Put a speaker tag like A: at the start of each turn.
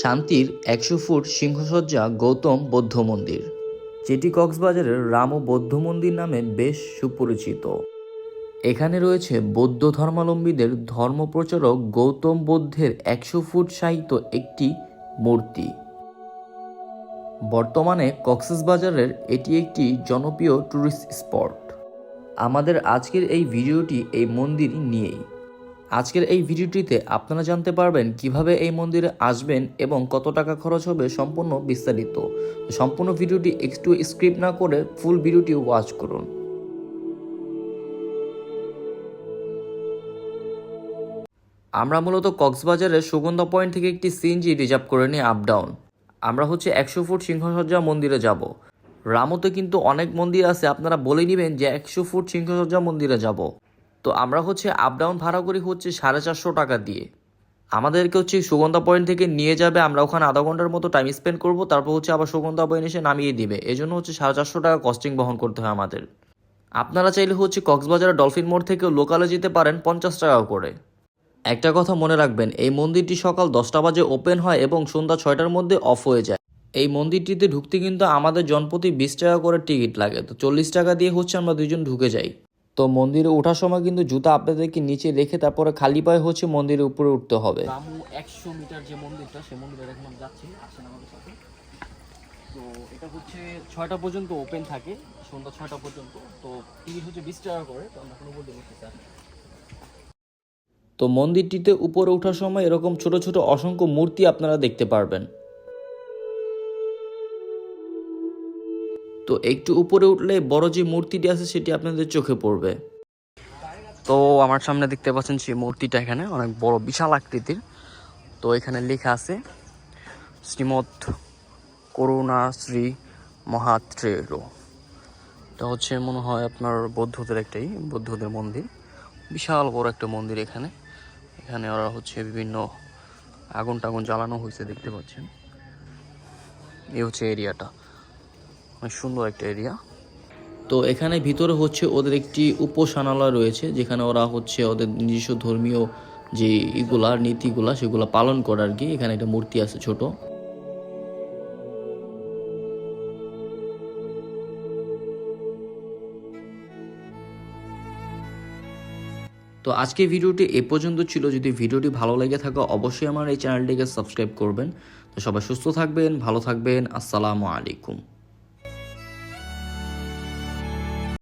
A: শান্তির একশো ফুট সিংহসজ্জা গৌতম বৌদ্ধ মন্দির। যেটি কক্সবাজারের রাম ও বৌদ্ধ মন্দির নামে বেশ সুপরিচিত। এখানে রয়েছে বৌদ্ধ ধর্মাবলম্বীদের ধর্মপ্রচারক গৌতম বুদ্ধের একশো ফুট সাহিত্য একটি মূর্তি। বর্তমানে কক্সবাজারের এটি একটি জনপ্রিয় ট্যুরিস্ট স্পট। আমাদের আজকের এই ভিডিওটি এই মন্দির নিয়েই। আজকের এই ভিডিওটিতে আপনারা জানতে পারবেন কীভাবে এই মন্দিরে আসবেন এবং কত টাকা খরচ হবে সম্পূর্ণ বিস্তারিত। সম্পূর্ণ ভিডিওটি একটু স্ক্রিপ্ট না করে ফুল ভিডিওটি ওয়াচ করুন। আমরা মূলত কক্সবাজারের সুগন্ধা পয়েন্ট থেকে একটি সিএনজি রিজার্ভ করে নিই আপ ডাউন আমরা হচ্ছে একশো ফুট সিংহসজ্জা মন্দিরে যাব। রামতে কিন্তু অনেক মন্দির আছে, আপনারা বলে নেবেন যে একশো ফুট সিংহসজ্জা মন্দিরে যাব। তো আমরা হচ্ছে আপ ডাউন ভাড়া করি হচ্ছে সাড়ে চারশো টাকা দিয়ে। আমাদেরকে হচ্ছে সুগন্ধা পয়েন্ট থেকে নিয়ে যাবে, আমরা ওখানে আধা ঘণ্টার মতো টাইম স্পেন্ড করব, তারপর হচ্ছে আবার সুগন্ধা পয়েন্ট এসে নামিয়ে দিবে। এই জন্য হচ্ছে সাড়ে চারশো টাকা কস্টিং বহন করতে হয় আমাদের। আপনারা চাইলে হচ্ছে কক্সবাজার ডলফিন মোড় থেকেও লোকালে যেতে পারেন পঞ্চাশ টাকা করে। একটা কথা মনে রাখবেন, এই মন্দিরটি সকাল দশটা বাজে ওপেন হয় এবং সন্ধ্যা ছয়টার মধ্যে অফ হয়ে যায়। এই মন্দিরটিতে ঢুকতে কিন্তু আমাদের জনপ্রতি বিশ টাকা করে টিকিট লাগে। তো চল্লিশ টাকা দিয়ে হচ্ছে আমরা দুজন ঢুকে যাই। তো মন্দিরে ওঠার সময় কিন্তু জুতা আপনাদেরকে নিচে রেখে তারপরে খালি পায়ে হচ্ছে মন্দিরের উপরে উঠতে হবে।
B: রামু একশো মিটার যে মন্দিরটা সেই মন্দিরে এখন যাচ্ছি আসেন আমাদের সাথে। তো এটা হচ্ছে ছয়টা পর্যন্ত ওপেন থাকে সন্ধ্যা ছয়টা পর্যন্ত। তো টিকিট হচ্ছে বিশ টাকা করে তো আমরা উপর দিয়ে বসতেছি আসেন।
A: তো মন্দিরটিতে উপরে ওঠার সময় এরকম ছোট ছোট অসংখ্য মূর্তি আপনারা দেখতে পারবেন। তো একটু উপরে উঠলে বড় যে মূর্তিটি আছে সেটি আপনাদের চোখে পড়বে।
B: তো আমার সামনে দেখতে পাচ্ছেন সেই মূর্তিটা এখানে, অনেক বড় বিশাল আকৃতির। তো এখানে লেখা আছে, শ্রীমৎ করুণা শ্রী মহাত্রেয়। এটা হচ্ছে মনে হয় আপনার বৌদ্ধদের একটাই, বৌদ্ধদের মন্দির। বিশাল বড় একটা মন্দির এখানে। এখানে ওরা হচ্ছে বিভিন্ন আগুন টাগুন জ্বালানো হয়েছে দেখতে পাচ্ছেন। এই হচ্ছে এরিয়াটা। অনেক সুন্দর একটা এরিয়া
A: তো এখানে ভিতরে হচ্ছে ওদের একটি উপাসনালয় রয়েছে, যেখানে ওরা হচ্ছে ওদের নিজস্ব ধর্মীয় যে ইগুলা, নীতিগুলা, সেগুলো পালন করে আর কি। এখানে একটা মূর্তি আছে ছোট। তো আজকে ভিডিওটি এ পর্যন্ত ছিল। যদি ভিডিওটি ভালো লেগে থাকে, অবশ্যই আমার এই চ্যানেলটিকে সাবস্ক্রাইব করবেন। তো সবাই সুস্থ থাকবেন, ভালো থাকবেন। আসসালামু আলাইকুম।